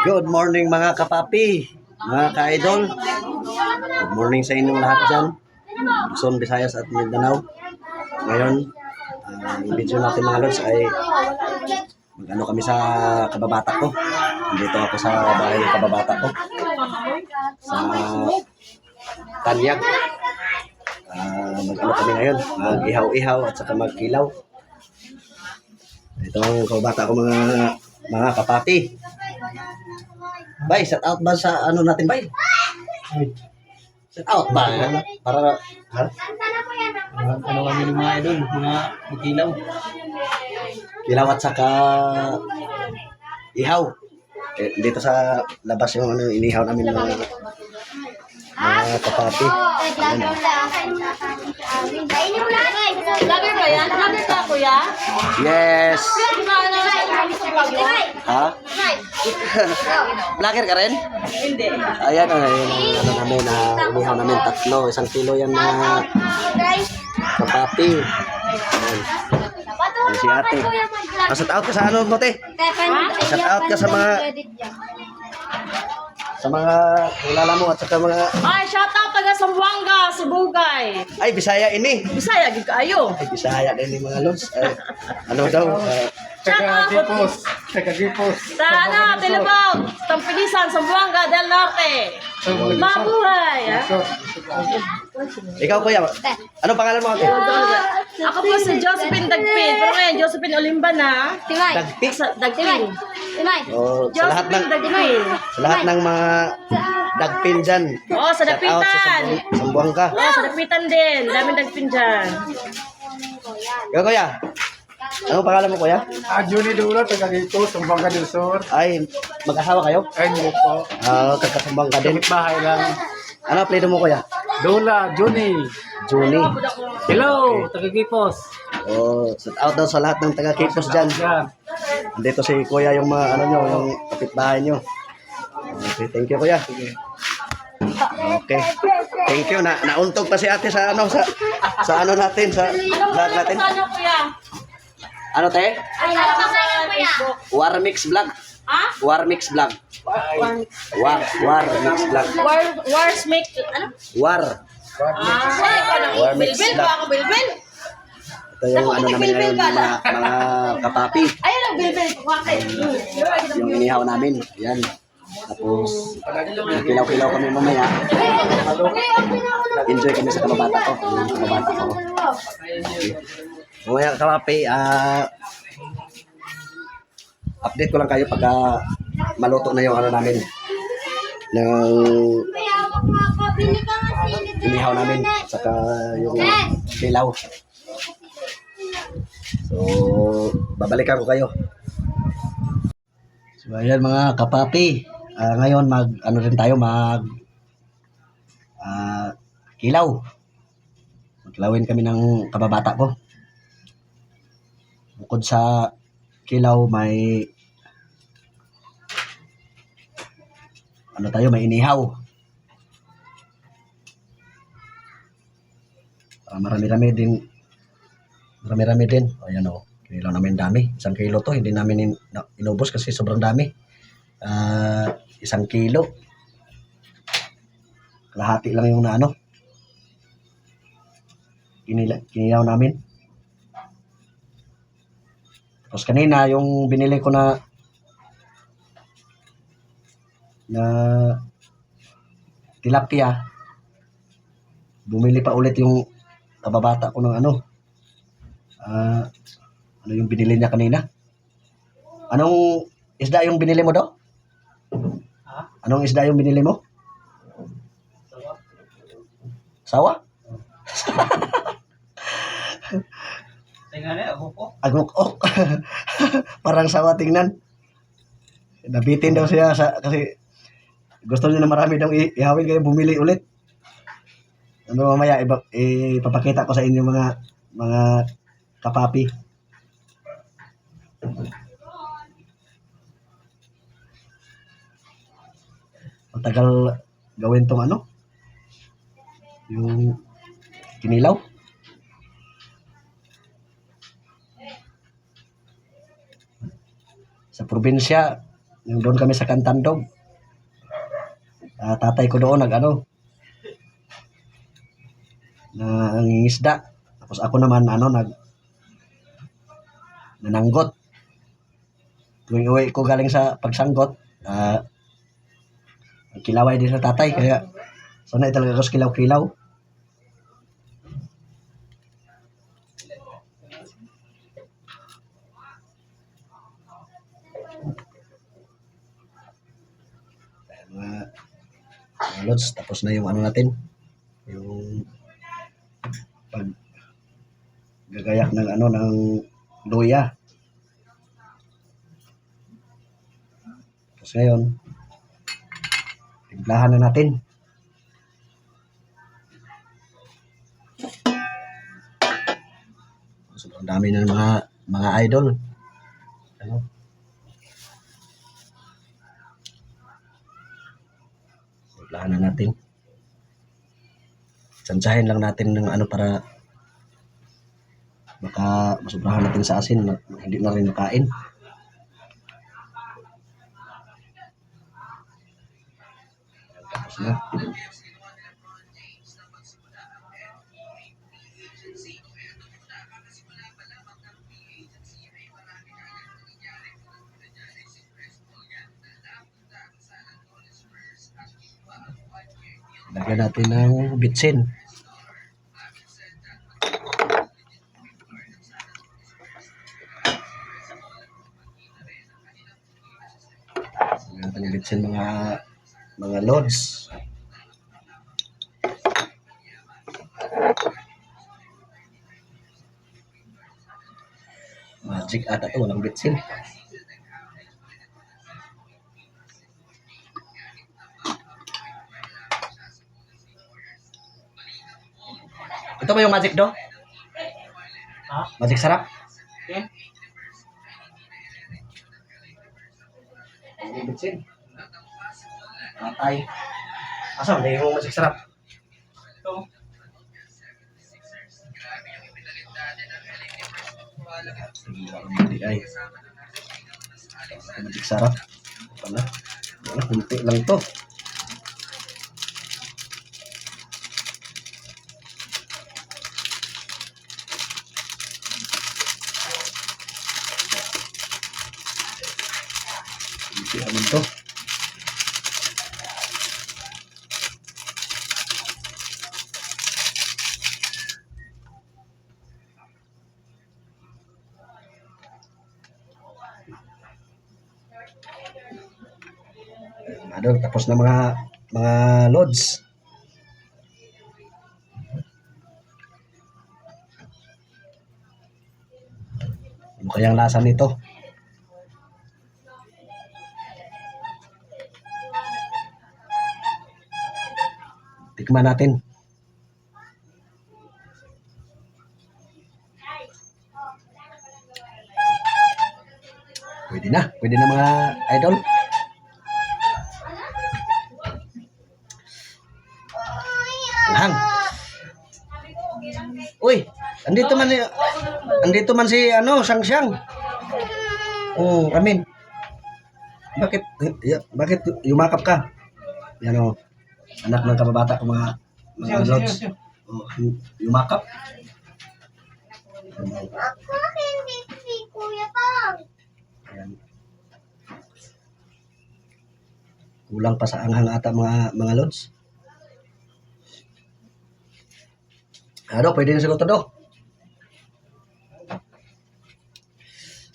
Good morning mga kapapi, mga ka-idol. Good morning sa inyong lahat dyan. Luzon, Visayas at Mindanao. Ngayon, ang video natin mga lods ay mag-ano kami sa kababata ko. Dito ako sa bahay ng kababata ko. Sa Tanyag. Ah, mag-ano kami ngayon, mag-ihaw-ihaw at saka magkilaw. Ito ang kababata ko mga mga kapapi. Bay, shout out ba sa ano natin, bay? Shout out ba? Para, ha? Ano kami ng mga idol, mga magilaw. Kilaw at saka ihaw. Eh, dito sa labas yung ano, inihaw namin mga mga kapapi. Vlogger ba yan? Vlogger ka, kuya? Yes! Ha? Vlogger ka rin? Hindi. Ayan, ang ano namin, ah, inihaw namin tatlo. Isang kilo yan mga kapapi. Ayan. Ayan si ate. Ah, shout out ka sa ano mo, te? Shout out ka sa mga sa mga kilala mo at saka mga Ay, shout out taga Sambuanga, Sibugay. ay Bisaya ini. Bisaya, gid kaayo. Ay Bisaya din mga lods. Ay, ano daw? ah, Shout out Gipos. Taga Gipos. sa ano, Telebog, Tampilisan, Sambuanga del Norte. Mabuhay, ha? ikaw kuya, ano pangalan mo ate? Ako po si Josephine Dagpin. Pero ngayon, Josephine Olimba na. Dagpik. Sa Dagpin. Oh, sa lahat ng Josephine Dagpin. sa lahat ng mga dagpin dyan. Oo, sa out sa Dapitan. Sambu- Sambuanga. Oo, sa Dapitan din. Daming Dagpin dyan. Ikaw kuya, ano pangalan mo kuya? Ah, Juni Dula, taga Gipos, Sambanga del Sur. Ay, mag-asawa kayo? Ay, hindi po. Ah, kakasambang ka din. Kapit bahay lang. Ano apelido mo kuya? Dula, Juni. Juni. Hello, taga Gipos. Oh, shout out daw sa lahat ng taga Kipos dyan. Yan. Dito si Kuya yung mga ano nyo, yung kapitbahay nyo. Okay, thank you Kuya. Okay. Thank you. Na nauntog pa si Ate sa ano sa sa ano natin sa vlog natin. Ano, kuya? Ano te? Ay, nalabas sa Facebook. War Mix Vlog. Ha? War Mix Vlog. War War Mix Vlog. War, wars make, ano? War. Ah, ay, ikaw nang War mix bilbil ba ako bilbil? Ito yung ano namin ngayon mga mga kapapi. Ayun ang bilbil bakit? Yung inihaw namin. Yan. Tapos kilaw-kilaw kami mamaya. Enjoy kami sa kababata ko. Yung kababata ko. Mamaya kapapi, ah update ko lang kayo pagka maluto na yung ano namin ng inihaw namin saka yung kilaw. So, babalikan ko kayo. So, ayan mga kapapi. Ah, ngayon mag ano rin tayo mag ah, kilaw. Maglawin kami ng kababata ko. Bukod sa kilaw may ano tayo may inihaw. Para marami-rami din marami-rami din. Ayan o. Kinilaw namin dami. Isang kilo to. Hindi namin in, inubos kasi sobrang dami. Ah, isang kilo. Kalahati lang yung na ano. Kinila, kinilaw namin. Tapos kanina, yung binili ko na na tilapia, bumili pa ulit yung kababata ko ng ano. Ah, ano yung binili niya kanina? Anong isda yung binili mo daw? Anong isda yung binili mo? Sawa? Tingnan ako po. Agok-ok. Parang sawa tingnan. Nabitin daw siya sa, kasi gusto niya na marami daw ihawin kaya bumili ulit. Ano mamaya iba, ipapakita ko sa inyo mga mga kapapi. Matagal gawin tong ano? Yung kinilaw. Sa probinsya, doon kami sa Kantandog. Ah, tatay ko doon nag ano, na ang isda. Tapos ako naman ano nag nananggot. Tuwing uwi ko galing sa pagsanggot, ah kilaway din sa tatay kaya sanay talaga ako sa kilaw-kilaw. Ayan, mga mga lods, tapos na yung ano natin, yung pag gagayak ng ano ng luya. Tapos ngayon, timplahan na natin. Sobrang dami ng mga mga idol. Ano? Timplahan na natin. Tsansahin lang natin ng ano para baka masubrahan natin sa asin na hindi na rin makain. Tapos na. Lagyan natin ng bitsin. Lagyan natin ng bitsin mga mga lods. Magic ata to, walang bitsin. Ito ba yung magic do? Ha? Magic sarap? Yan. Hindi bitsin. Matay. Asa, hindi yung magic sarap. Ito. Ay. Magic sarap. Pala. Kunti lang to. Kunti naman to. Ano, tapos na mga mga loads. Ano kayang lasa nito? Tikman natin. Pwede na. Pwede na mga idol. Uy, andito man andito man si ano, Sang Sang. Oh, Amin. Bakit ya, bakit yumakap ka? Yan oh. Anak ng kababata ko mga mga siya. Oh, yu- yumakap. Ako hindi si Kuya Pang. Ayan. Kulang pa sa anghang ata mga mga lods. Ano, pwede na siguro to do.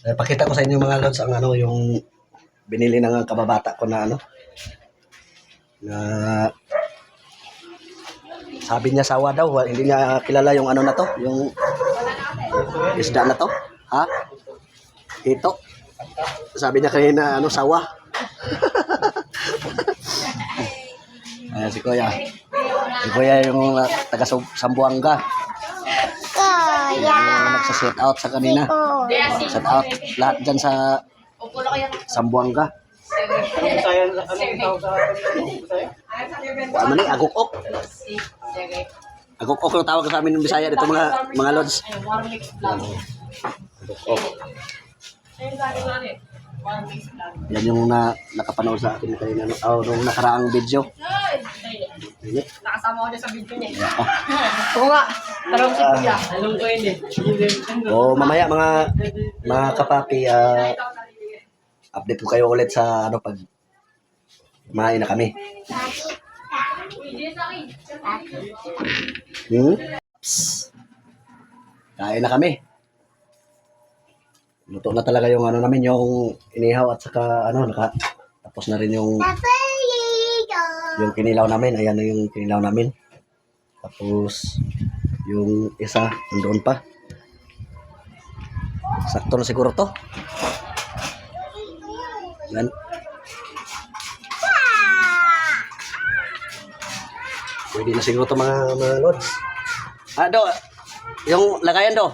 Eh, pakita ko sa inyo mga lods ang ano yung binili ng kababata ko na ano na sabi niya sawa daw hindi niya kilala yung ano na to yung isda na to ha? Ito. Sabi niya kanina ano sawa. Ayan si Kuya si Kuya yung uh, taga Sambuanga? Kuya. yung nagsa-shout out sa kanina. Shout out lahat dyan sa Sambuanga. Ano ang ni agukok agukok yung tawag sa amin ng Bisaya dito mga mga lods agukok Yan yung na, nakapanood sa akin kanina, no, oh, nung nakaraang video. Nakasama ko dyan sa video niya. Oo nga. Parang si Kuya. Alam ko yun eh. O mamaya mga mga kapapi, ah, update ko kayo ulit sa ano pag kumain na kami. Hmm? Psst. Kain na kami. Luto na talaga yung ano namin, yung inihaw at saka ano, naka, tapos na rin yung yung kinilaw namin. Ayan na yung kinilaw namin. Tapos yung isa nandoon pa. Sakto na siguro to. Yan. Pwede na siguro to mga mga lods. Ah, do. Yung lagayan do.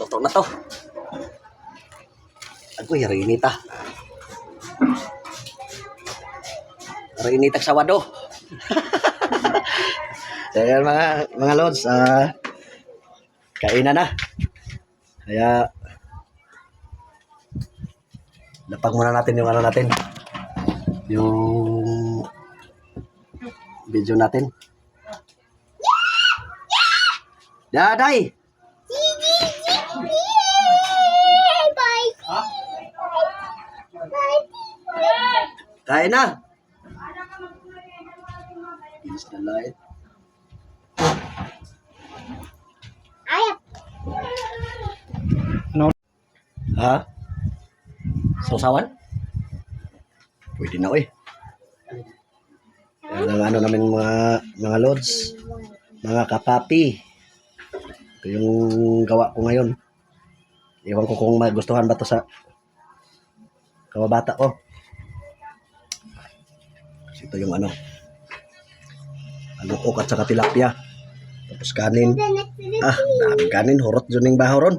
Luto na to. Ako, yarinita. Yarinita sa wado. Ayan mga mga lods, ah kainan na. Kaya lapag muna natin yung ano natin. Yung video natin. Daday! Kain na! Use the light. Ano? Ha? Sausawan? Pwede na eh. Yan ang ano namin mga mga lods, mga kapapi. Ito yung gawa ko ngayon. Iwan ko kung magustuhan ba to sa kababata ko. Ito yung ano, alukok at saka tilapia. Tapos kanin. Ah, daming kanin. Hurot dyan yung baho ron.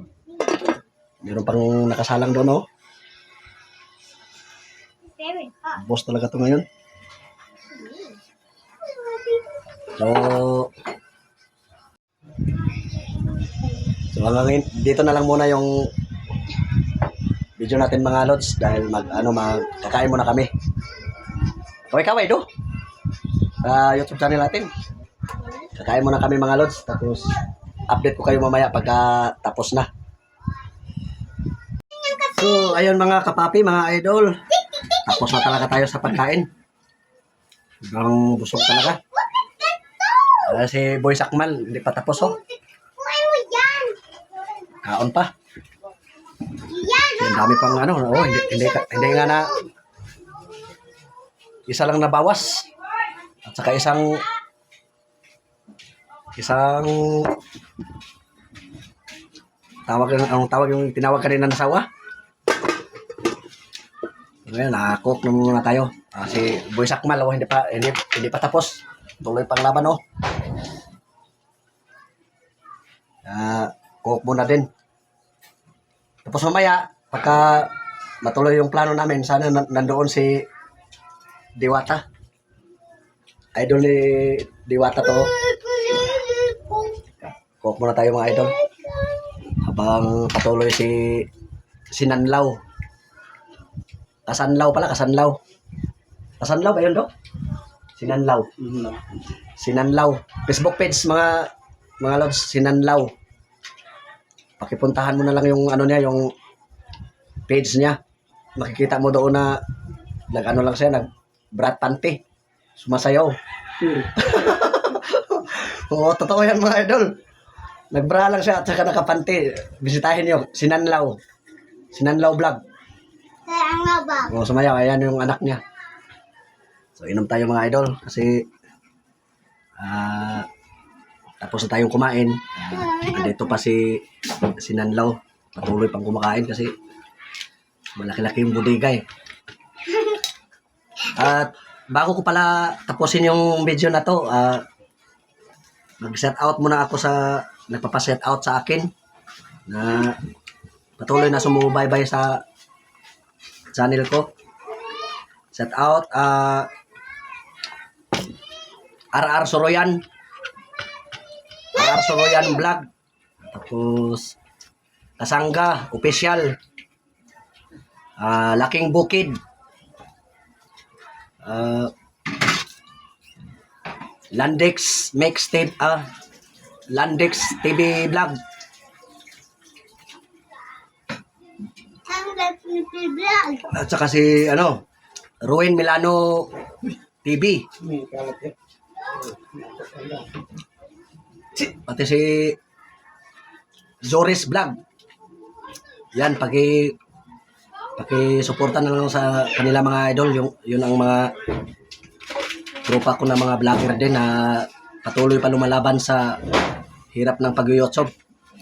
Meron pang nakasalang doon, oh. Boss talaga to ngayon. So, so hanggang dito na lang muna yung video natin mga lods dahil mag ano mag kakain muna kami. Kaway kaway do. Sa YouTube channel natin. Kakain muna kami mga lods tapos update ko kayo mamaya pagka tapos na. So, ayun mga kapapi, mga idol. Tapos na talaga tayo sa pagkain. Sobrang busog talaga. Ah, si Boy Sakmal, hindi pa tapos oh. Kaon pa. Ang dami pang ano, oh, hindi, hindi, hindi nga na isa lang nabawas. At saka isang isang tawag yung ang tawag yung tinawag kanina na sawa. Ngayon, nakakok na muna tayo. Ah, si Boy Sakmal, oh, hindi pa hindi, hindi pa tapos. Tuloy pang laban, oh. Ah, cook muna din. Tapos mamaya, pagka matuloy yung plano namin, sana nan- nandoon si Diwata. Idol ni Diwata to. Cook muna tayo mga idol. Habang patuloy si Sinanlaw. Kasanlaw pala, Kasanlaw. Kasanlaw ba yun, do? Sinanlaw. Sinanlaw. Facebook page mga mga lods, Sinanlaw. Pakipuntahan mo na lang yung ano niya, yung page niya. Makikita mo doon na nag ano lang siya, nag brat panty. Sumasayaw. Oo, totoo yan mga idol. Nagbra lang siya at saka nakapanty. Bisitahin niyo, Sinanlaw. Sinanlaw vlog. Oo, sumayaw. Ayan yung anak niya. So, inom tayo mga idol kasi ah tapos na tayong kumain. Uh, andito pa si si Nanlaw. Patuloy pang kumakain kasi malaki-laki yung bodega eh. At bago ko pala tapusin yung video na to, ah mag-set out muna ako sa nagpapa-set out sa akin na patuloy na sumubaybay sa channel ko. Set out ah RR Soroyan RR Soroyan Vlog Tapos, Kasangga, official. Ah, Laking Bukid. Landex Mixtape, ah, Landex TV Vlog. Ang Lexi Vlog. At saka si, ano, Ruin Milano TV. Pati si Zoris Vlog. Yan, paki paki suporta na lang sa kanila mga idol yung yun ang mga tropa ko na mga vlogger din na patuloy pa lumalaban sa hirap ng pag-YouTube.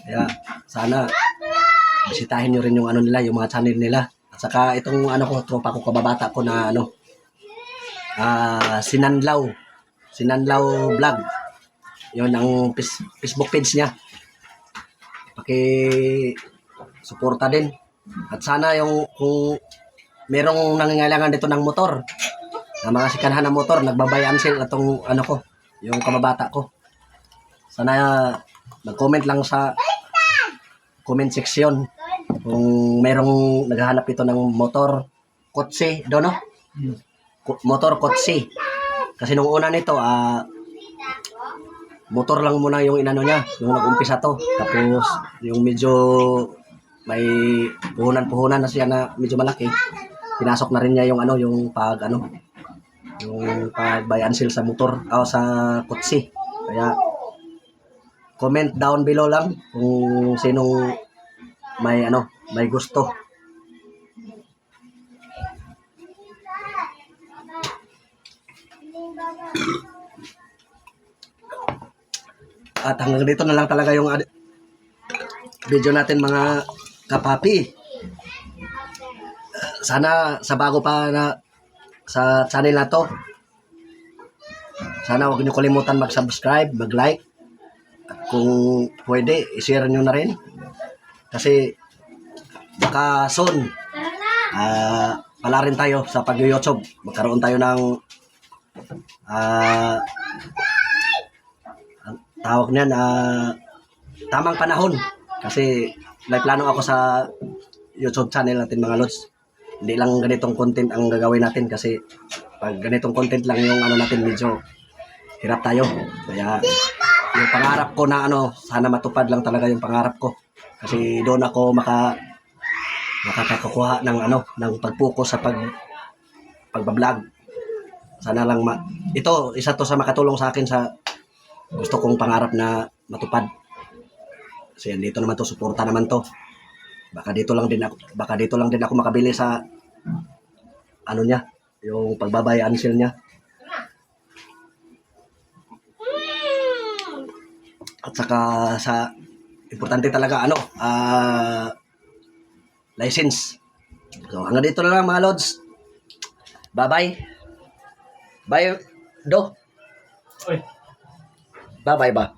Kaya sana bisitahin nyo rin yung ano nila, yung mga channel nila. At saka itong ano ko, tropa ko kababata ko na ano, ah Sinanlaw. Sinanlaw Vlog. Yun ang Facebook page niya. Paki suporta din. At sana yung kung merong nangangailangan dito ng motor, na mga sikanhan ng motor, nagbabayan sila itong ano ko, yung kababata ko. Sana mag-comment lang sa comment section kung merong naghahanap ito ng motor, kotse, doon no? Ko- Motor kotse. Kasi nung una nito, ah, motor lang muna yung inano niya, yung nag-umpisa to. Tapos, yung medyo may puhunan-puhunan na siya na medyo malaki. Pinasok na rin niya yung ano, yung pag ano, yung pag buy and sa motor o sa kotse. Kaya, comment down below lang kung sinong may ano, may gusto. At hanggang dito na lang talaga yung video natin mga kapapi. Sana sa bago pa na sa channel na to, sana huwag niyo kalimutan mag-subscribe, mag-like. At kung pwede, i-share niyo na rin. Kasi baka soon, ah pala rin tayo sa pag-YouTube. Magkaroon tayo ng ang tawag niyan, ah, tamang panahon. Kasi may plano ako sa YouTube channel natin mga lods. Hindi lang ganitong content ang gagawin natin kasi pag ganitong content lang yung ano natin medyo hirap tayo. Kaya yung pangarap ko na ano, sana matupad lang talaga yung pangarap ko. Kasi doon ako maka makakakuha ng ano, ng pag-focus sa pag pagbablog. Sana lang ma ito isa to sa makatulong sa akin sa gusto kong pangarap na matupad. Kasi dito naman to, suporta naman to. Baka dito lang din ako, baka dito lang din ako makabili sa ano niya, yung pagbabay ansel niya. At saka sa importante talaga ano, ah license. So hanggang dito na lang mga lods. Bye-bye. Bye, Do. Oy. Bye-bye ba?